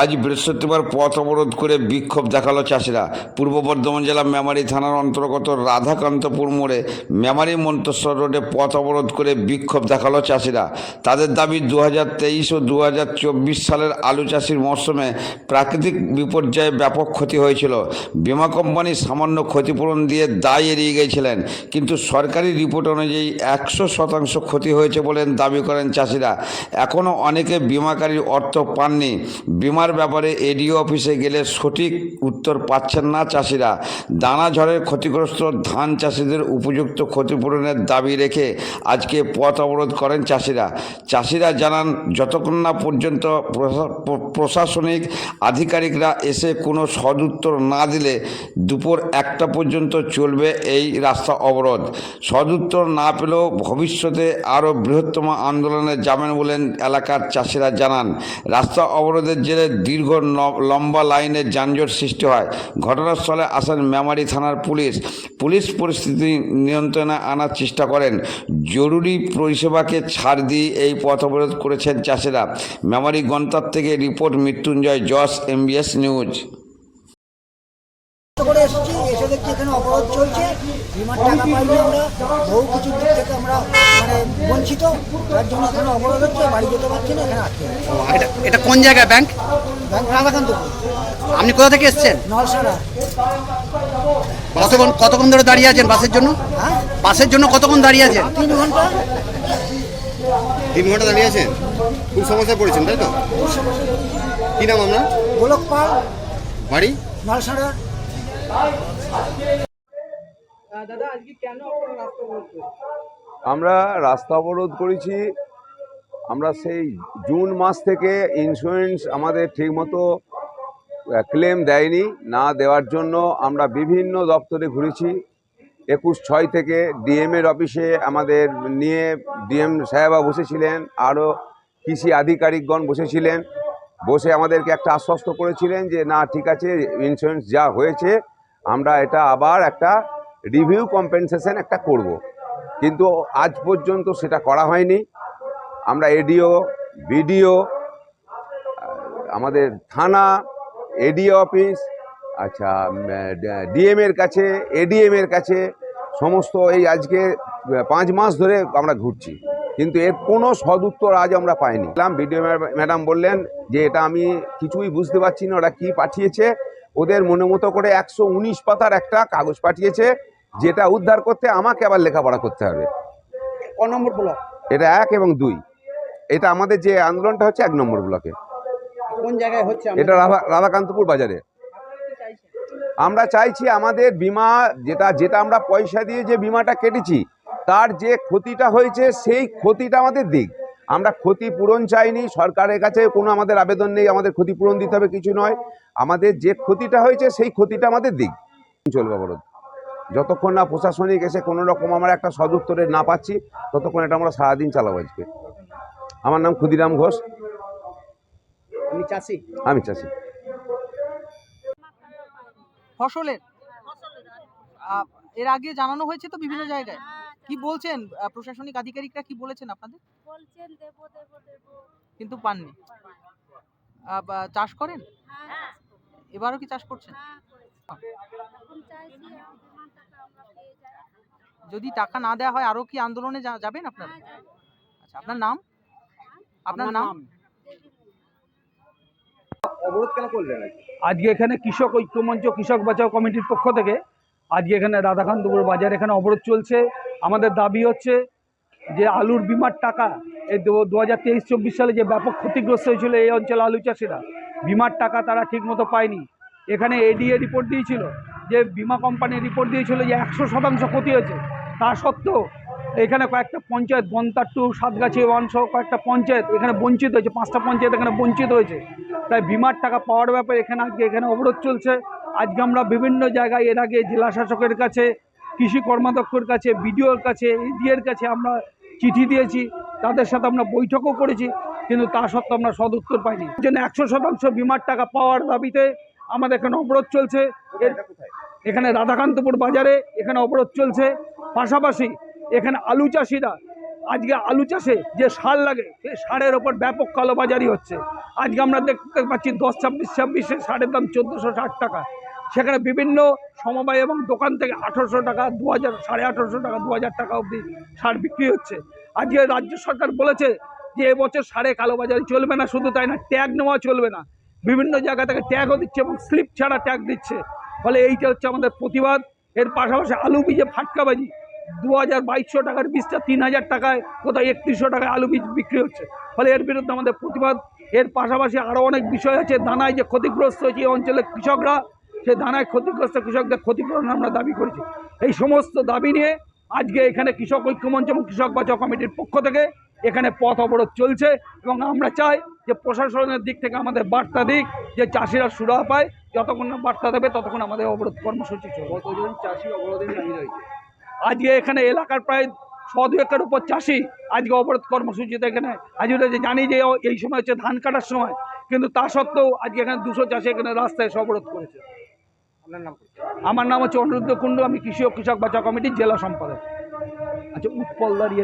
আজ বৃহস্পতিবার পথ অবরোধ করে বিক্ষোভ দেখাল চাষিরা। পূর্ব বর্ধমান জেলা মেমারি থানার অন্তর্গত রাধাকান্তপুর মোড়ে মেমারি মন্তেশ্বর রোডে পথ অবরোধ করে বিক্ষোভ দেখাল চাষিরা। তাদের দাবি দু হাজার তেইশ ও দু হাজার চব্বিশ সালের আলু চাষির মরশুমে প্রাকৃতিক বিপর্যয়ে ব্যাপক ক্ষতি হয়েছিল। বিমা কোম্পানি সামান্য ক্ষতিপূরণ দিয়ে দায় এড়িয়ে গিয়েছিলেন কিন্তু সরকারি রিপোর্ট অনুযায়ী একশো শতাংশ ক্ষতি হয়েছে বলেন দাবি করেন চাষিরা। এখনও অনেকে বিমাকারীর অর্থ পাননি। বিমার ব্যাপারে এডিও অফিসে গেলে সঠিক উত্তর পাচ্ছেন না চাষিরা। দানা ঝড়ের ক্ষতিগ্রস্ত ধান চাষিদের উপযুক্ত ক্ষতিপূরণের দাবি রেখে আজকে পথ অবরোধ করেন চাষিরা। চাষিরা জানান, যতক্ষণ না পর্যন্ত প্রশাসনিক আধিকারিকরা এসে কোনো সদুত্তর না দিলে দুপুর একটা পর্যন্ত চলবে এই রাস্তা অবরোধ। সদুত্তর না পেলেও ভবিষ্যতে আরও বৃহত্তম আন্দোলনে যাবেন বলেন এলাকার চাষিরা জানান। রাস্তা অবরোধের জেরে দীর্ঘ লম্বা লাইনের যানজট সৃষ্টি হয়। ঘটনাস্থলে আসেন মেমারি থানার পুলিশ। পুলিশ পরিস্থিতি নিয়ন্ত্রণে আনার চেষ্টা করেন। জরুরি পরিষেবাকে ছাড় দিয়ে এই পথ অবরোধ করেছেন চাষিরা। মেমারি গন্তার থেকে report, Mrityunjoy, Jash, MBS news. এখানে অবরোধ চলছে। বিমার টাকা পাইনি আমরা। বহু কিছু দিক থেকে আমরা মানে বঞ্চিত। তার জন্য এখানে অবরোধ হচ্ছে। বাড়ি যেতে পারছি না এখানে আটকে এটা এটা কোন জায়গায় ব্যাংক? ব্যাংক রাধাকান্ত আপনি কোথা থেকে এসেছেন? নলসারা। কতক্ষণ কতক্ষণ ধরে দাঁড়িয়ে আছেন বাসের জন্য? হ্যাঁ? বাসের জন্য কতক্ষণ দাঁড়িয়ে আছেন? তিন ঘণ্টা। তিন ঘণ্টা দাঁড়িয়ে আছেন? খুব সমস্যায় পড়েছেন তাই তো? কি নাম আপনার? গোলক পাল। বাড়ি? নলসারা। আমরা রাস্তা অবরোধ করেছি। আমরা সেই জুন মাস থেকে ইন্স্যুরেন্স আমাদের ঠিকমতো ক্লেম দেয়নি। না দেওয়ার জন্য আমরা বিভিন্ন দপ্তরে ঘুরেছি। একুশ ছয় থেকে ডিএমের অফিসে আমাদের নিয়ে ডিএম সাহেবা বসেছিলেন, আরও কৃষি আধিকারিকগণ বসেছিলেন। বসে আমাদেরকে একটা আশ্বস্ত করেছিলেন যে, না, ঠিক আছে ইন্স্যুরেন্স যা হয়েছে আমরা এটা আবার একটা রিভিউ কম্পেনসেশন একটা করব। কিন্তু আজ পর্যন্ত সেটা করা হয়নি। আমরা এডিও বিডিও আমাদের থানা এডিও অফিস আচ্ছা ডিএম এর কাছে এডিএম এর কাছে, সমস্ত এই আজকে পাঁচ মাস ধরে আমরা ঘুরছি। কিন্তু এর কোনো সদুত্তর আজ আমরা পাইনি। বিডিও ম্যাডাম বললেন যে এটা আমি কিছুই বুঝতে পারছি না, ওরা কি পাঠিয়েছে? ওদের মনে মতো করে একশো উনিশ পাতার একটা কাগজ পাঠিয়েছে যেটা উদ্ধার করতে আমাকে আবার লেখাপড়া করতে হবে। ক নম্বর ব্লক? এটা এক এবং দুই। এটা আমাদের যে আন্দোলনটা হচ্ছে এক নম্বর ব্লকে। কোন জায়গায় হচ্ছে এটা রাধা- রাধাকান্তপুর বাজারে। আমরা চাইছি আমাদের বিমা যেটা যেটা আমরা পয়সা দিয়ে যে বিমাটা কেটেছি তার যে ক্ষতিটা হয়েছে সেই ক্ষতিটা আমাদের দিক। আমরা ক্ষতিপূরণ চাইনি সরকারের কাছে কোনো আমাদের আবেদন নেই আমাদের ক্ষতিপূরণ দিতে হবে কিছু নয়। আমাদের যে ক্ষতিটা হয়েছে সেই ক্ষতিটা আমাদের দিক। চলবে অবরোধ। যতক্ষণ না প্রশাসনিক এসে কোনো রকম আমরা একটা সদুত্তরে না পাচ্ছি ততক্ষণ এটা আমরা সারাদিন চালাবো আজকে। আমার নাম ক্ষুদিরাম ঘোষ। আমি চাষি। আমি চাষি। ফসলের? এর আগে জানানো হয়েছে তো বিভিন্ন জায়গায়? কি বলছেন? প্রশাসনিক আধিকারিকরা কি বলেছেন আপনাদের? বলছেন দেব দেব দেব। কিন্তু পাননি। চাষ করেন? হ্যাঁ এবারও কি চাষ করছেন? হ্যাঁ যদি টাকা না দেওয়া হয় আরও কি আন্দোলনে যাবেন আপনারা? হ্যাঁ আচ্ছা আপনার নাম? আপনার নাম? অবরোধ কেন করলেন আজকে? এখানে কৃষক ঐক্যমঞ্চ কৃষক বাঁচাও কমিটির পক্ষ থেকে আজকে এখানে রাধাকান্তপুর বাজার এখানে অবরোধ চলছে। আমাদের দাবি হচ্ছে যে আলুর বিমার টাকা, এই দু হাজার তেইশ, চব্বিশ সালে যে ব্যাপক ক্ষতিগ্রস্ত হয়েছিল এই অঞ্চলে আলু চাষিরা, বিমার টাকা তারা ঠিকমতো পায়নি। এখানে এডিএ রিপোর্ট দিয়েছিল যে বিমা কোম্পানি রিপোর্ট দিয়েছিল যে একশো শতাংশ ক্ষতি হয়েছে। তা সত্ত্বেও এখানে কয়েকটা পঞ্চায়েত বন্তার টু সাতগাছি ওয়ান সহ কয়েকটা পঞ্চায়েত এখানে বঞ্চিত হয়েছে, পাঁচটা পঞ্চায়েত এখানে বঞ্চিত হয়েছে। তাই বিমার টাকা পাওয়ার ব্যাপারে এখানে আজকে এখানে অবরোধ চলছে। আজকে আমরা বিভিন্ন জায়গায় এর আগে জেলা শাসকের কাছে কৃষি কর্মাধ্যক্ষর কাছে, বিডিওর কাছে, এডিএর কাছে আমরা চিঠি দিয়েছি। তাদের সাথে আমরা বৈঠকও করেছি, কিন্তু তা সত্ত্বেও আমরা সদুত্তর পাইনি। এর জন্য একশো শতাংশ বিমার টাকা পাওয়ার দাবিতে আমাদের এখানে অবরোধ চলছে। এখানে রাধাকান্তপুর বাজারে এখানে অবরোধ চলছে। পাশাপাশি এখানে আলু চাষিরা, আজকে আলু চাষে যে সার লাগে, সেই সারের ওপর ব্যাপক কালোবাজারি হচ্ছে। আজকে আমরা দেখতে পাচ্ছি দশ ছাব্বিশ ছাব্বিশে সারের দাম চোদ্দোশো ষাট টাকা। সেখানে বিভিন্ন সমবায় এবং দোকান থেকে আঠারোশো টাকা দু হাজার সাড়ে আঠারোশো টাকা দু হাজার টাকা অবধি সার বিক্রি হচ্ছে। আজকে রাজ্য সরকার বলেছে যে এবছর সারে কালোবাজারি চলবে না, শুধু তাই না, ট্যাগ নেওয়া চলবে না। বিভিন্ন জায়গা থেকে ট্যাগও দিচ্ছে এবং স্লিপ ছাড়া ট্যাগ দিচ্ছে। ফলে এইটা হচ্ছে আমাদের প্রতিবাদ। এর পাশাপাশি আলু বীজে ফাটকাবাজি। দু হাজার বাইশশো টাকার বীজটা তিন হাজার টাকায়, কোথায় একত্রিশশো টাকায় আলু বীজ বিক্রি হচ্ছে। ফলে এর বিরুদ্ধে আমাদের প্রতিবাদ। এর পাশাপাশি আরও অনেক বিষয় আছে। দানায় যে ক্ষতিগ্রস্ত হয়েছে এই অঞ্চলের কৃষকরা সে দানায় ক্ষতিগ্রস্ত কৃষকদের ক্ষতিপূরণ আমরা দাবি করেছি। এই সমস্ত দাবি নিয়ে আজকে এখানে কৃষক ঐক্যমঞ্চ এবং কৃষক বাঁচাও কমিটির পক্ষ থেকে এখানে পথ অবরোধ চলছে এবং আমরা চাই যে প্রশাসনের দিক থেকে আমাদের বার্তা দিক যে চাষিরা সুরাহা পায় যতক্ষণ না বার্তা দেবে ততক্ষণ আমাদের অবরোধ কর্মসূচি চলবে। কতজন চাষি অবরোধে আজকে এখানে এলাকার প্রায় ছ দু একর উপর চাষি আজকে অবরোধ কর্মসূচিতে এখানে আজকে যে জানি যে এই সময় হচ্ছে ধান কাটার সময় কিন্তু তা সত্ত্বেও আজকে এখানে দুশো চাষি এখানে রাস্তায় এসে অবরোধ করেছে? আমার নাম হচ্ছে অনিরুদ্ধ কুণ্ডু, আমি কৃষি ও কৃষক বাঁচা কমিটির জেলা সম্পাদক। আচ্ছা উৎপল দাঁড়িয়ে